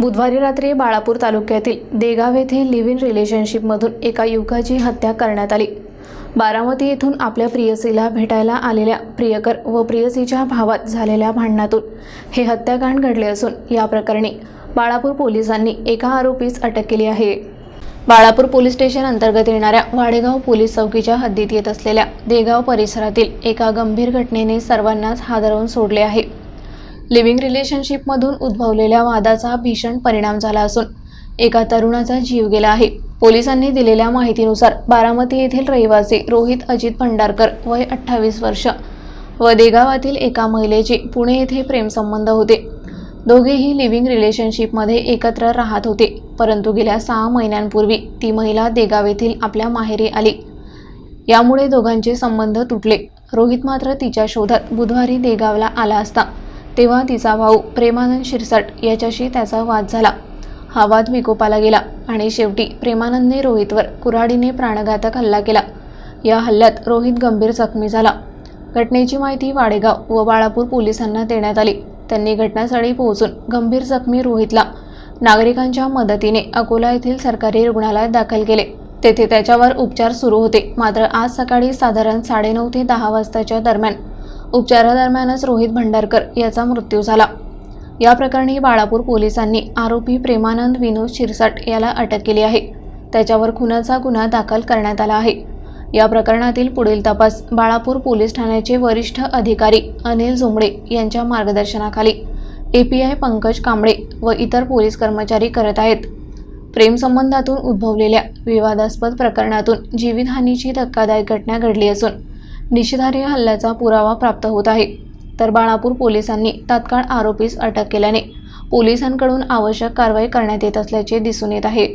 बुधवारी रात्री बाळापूर तालुक्यातील देगाव येथे लिव्ह इन रिलेशनशिपमधून एका युवकाची हत्या करण्यात आली. बारामती येथून आपल्या प्रियसीला भेटायला आलेल्या प्रियकर व प्रियसीच्या भावात झालेल्या भांडणातून हे हत्याकांड घडले असून या प्रकरणी बाळापूर पोलिसांनी एका आरोपीस अटक केली आहे. बाळापूर पोलीस स्टेशन अंतर्गत येणाऱ्या वाडेगाव पोलीस चौकीच्या हद्दीत येत असलेल्या देगाव परिसरातील एका गंभीर घटनेने सर्वांनाच हादरवून सोडले आहे. लिव्हिंग रिलेशनशिपमधून उद्भवलेल्या वादाचा भीषण परिणाम झाला असून एका तरुणाचा जीव गेला आहे. पोलिसांनी दिलेल्या माहितीनुसार बारामती येथील रहिवासी रोहित अजित भंडारकर वय अठ्ठावीस वर्ष व देगावातील एका महिलेचे पुणे येथे प्रेमसंबंध होते. दोघेही लिव्हिंग रिलेशनशिपमध्ये एकत्र राहत होते परंतु गेल्या सहा महिन्यांपूर्वी ती महिला देगाव येथील आपल्या माहेरी आली. यामुळे दोघांचे संबंध तुटले. रोहित मात्र तिच्या शोधात बुधवारी देगावला आला असता. तेव्हा तिचा भाऊ प्रेमानंद शिरसाट याच्याशी त्याचा वाद झाला. हा वाद विकोपाला गेला आणि शेवटी प्रेमानंदने रोहितवर कुऱ्हाडीने प्राणघातक हल्ला केला. या हल्ल्यात रोहित गंभीर जखमी झाला. घटनेची माहिती वाडेगाव व बाळापूर पोलिसांना देण्यात आली. त्यांनी घटनास्थळी पोहोचून गंभीर जखमी रोहितला नागरिकांच्या मदतीने अकोला येथील सरकारी रुग्णालयात दाखल केले. तेथे त्याच्यावर उपचार सुरू होते. मात्र आज सकाळी साधारण साडेनऊ ते दहा वाजताच्या दरम्यान उपचारादरम्यानच रोहित भंडारकर याचा मृत्यू झाला. या प्रकरणी बाळापूर पोलिसांनी आरोपी प्रेमानंद विनोद शिरसाट याला अटक केली आहे. त्याच्यावर खुनाचा गुन्हा दाखल करण्यात आला आहे. या प्रकरणातील पुढील तपास बाळापूर पोलीस ठाण्याचे वरिष्ठ अधिकारी अनिल जोमडे यांच्या मार्गदर्शनाखाली एपीआय पंकज कांबळे व इतर पोलीस कर्मचारी करत आहेत. प्रेमसंबंधातून उद्भवलेल्या विवादास्पद प्रकरणातून जीवितहानीची धक्कादायक घटना घडली असून निषेधार्ह हल्ल्याचा पुरावा प्राप्त होत आहे. तर बाळापूर पोलिसांनी तात्काळ आरोपीस अटक केल्याने पोलिसांकडून आवश्यक कारवाई करण्यात येत असल्याचे दिसून येत आहे.